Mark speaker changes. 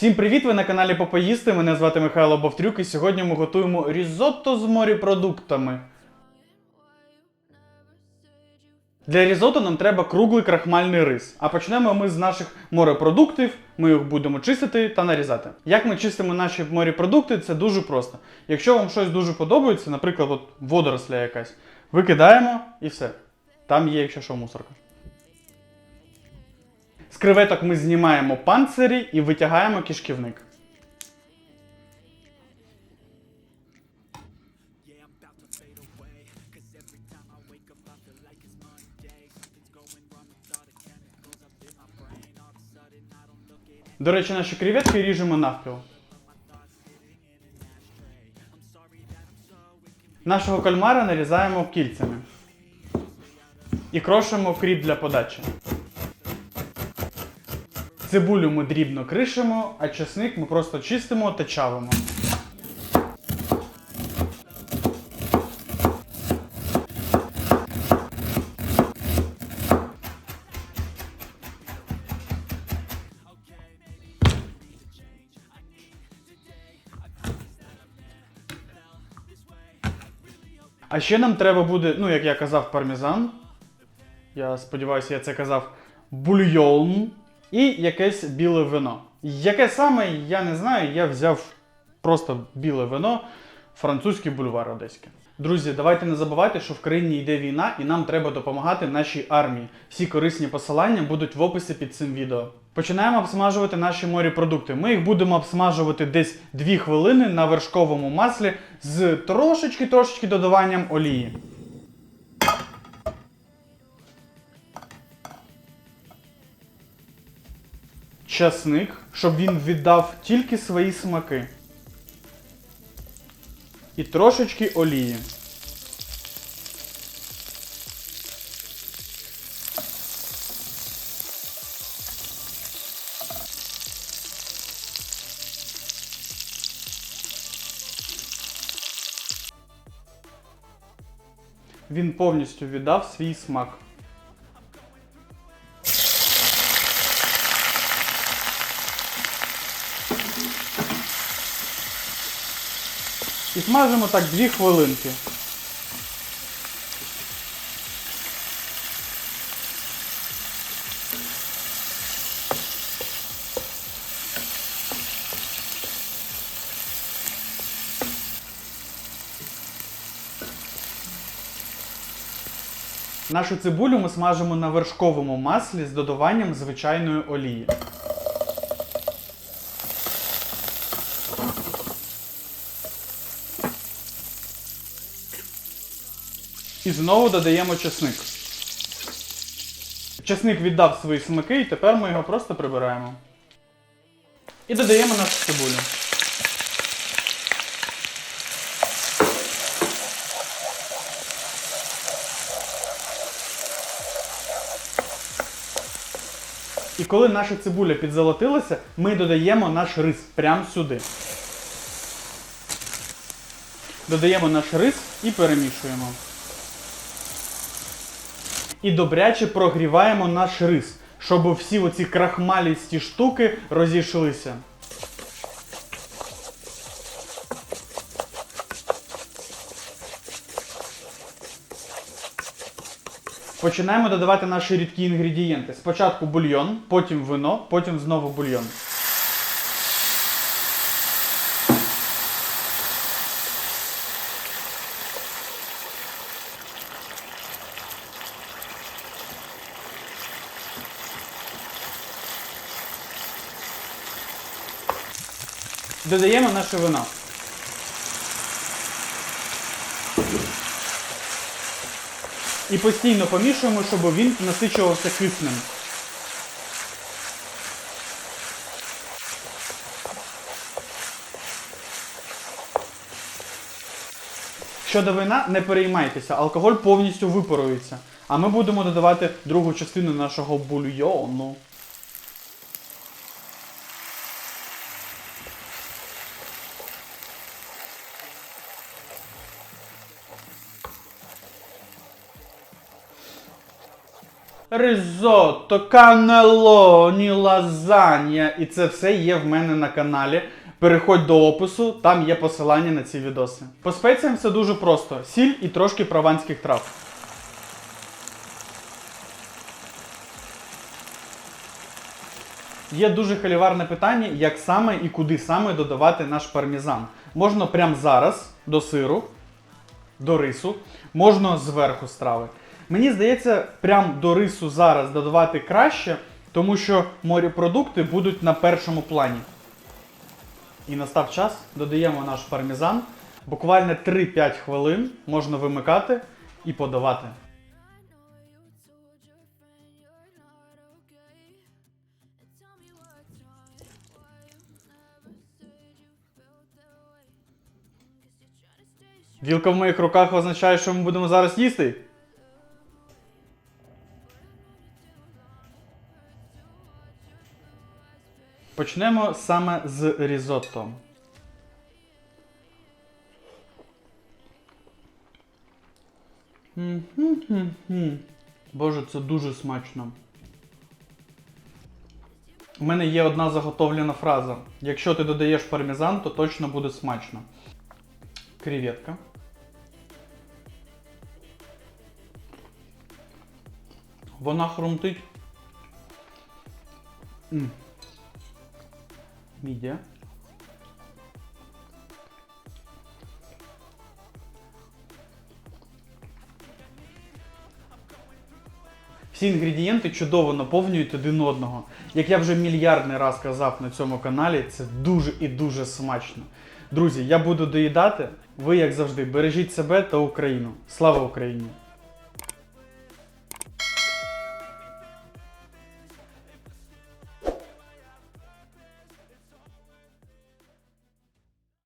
Speaker 1: Всім привіт! Ви на каналі Попоїсти. Мене звати Михайло Бовтрюк, і сьогодні ми готуємо різотто з морепродуктами. Для різотто нам треба круглий крахмальний рис. А почнемо ми з наших морепродуктів. Ми їх будемо чистити та нарізати. Як ми чистимо наші морепродукти, це дуже просто. Якщо вам щось дуже подобається, наприклад, от водоросля якась, викидаємо і все. Там є, якщо що, мусорка. Креветок ми знімаємо панцирі і витягаємо кишківник. До речі, наші креветки ріжемо навпіл. Нашого кальмара нарізаємо кільцями. І крошимо кріп для подачі. Цибулю ми дрібно кришимо, а чесник ми просто чистимо та чавимо. А ще нам треба буде, ну як я казав, пармезан. Я сподіваюся, я це казав бульйон і якесь біле вино. Яке саме, я не знаю, я взяв просто біле вино, французький бульвар одеський. Друзі, давайте не забувайте, що в країні йде війна і нам треба допомагати нашій армії. Всі корисні посилання будуть в описі під цим відео. Починаємо обсмажувати наші морепродукти. Ми їх будемо обсмажувати десь 2 хвилини на вершковому маслі з трошечки-трошечки додаванням олії. Часник, щоб він віддав тільки свої смаки. І трошечки олії. Він повністю віддав свій смак. І смажимо так 2 хвилинки. Нашу цибулю ми смажимо на вершковому маслі з додаванням звичайної олії. І знову додаємо чесник. Чесник віддав свої смаки, і тепер ми його просто прибираємо. І додаємо нашу цибулю. І коли наша цибуля підзолотилася, ми додаємо наш рис прямо сюди. Додаємо наш рис і перемішуємо. І добряче прогріваємо наш рис, щоб всі оці крахмалісті штуки розійшлися. Починаємо додавати наші рідкі інгредієнти. Спочатку бульйон, потім вино, потім знову бульйон. Додаємо наше вино. І постійно помішуємо, щоб він насичувався киснем. Щодо вина, не переймайтеся, алкоголь повністю випарується. А ми будемо додавати другу частину нашого бульйону. Ризотто, канелоні, лазанья. І це все є в мене на каналі. Переходь до опису, там є посилання на ці відоси. По спеціям все дуже просто: сіль і трошки прованських трав. Є дуже халіварне питання, як саме і куди саме додавати наш пармезан. Можна прямо зараз до сиру, до рису, можна зверху страви. Мені здається, прям до рису зараз додавати краще, тому що морепродукти будуть на першому плані. І настав час, додаємо наш пармезан. Буквально 3-5 хвилин можна вимикати і подавати. Вілка в моїх руках означає, що ми будемо зараз їсти. Почнемо саме з різотто. Боже, це дуже смачно. У мене є одна заготовлена фраза. Якщо ти додаєш пармезан, то точно буде смачно. Креветка. Вона хрумтить. Мідія. Всі інгредієнти чудово наповнюють один одного. Як я вже мільярдний раз казав на цьому каналі, це дуже і дуже смачно. Друзі, я буду доїдати. Ви, як завжди, бережіть себе та Україну. Слава Україні!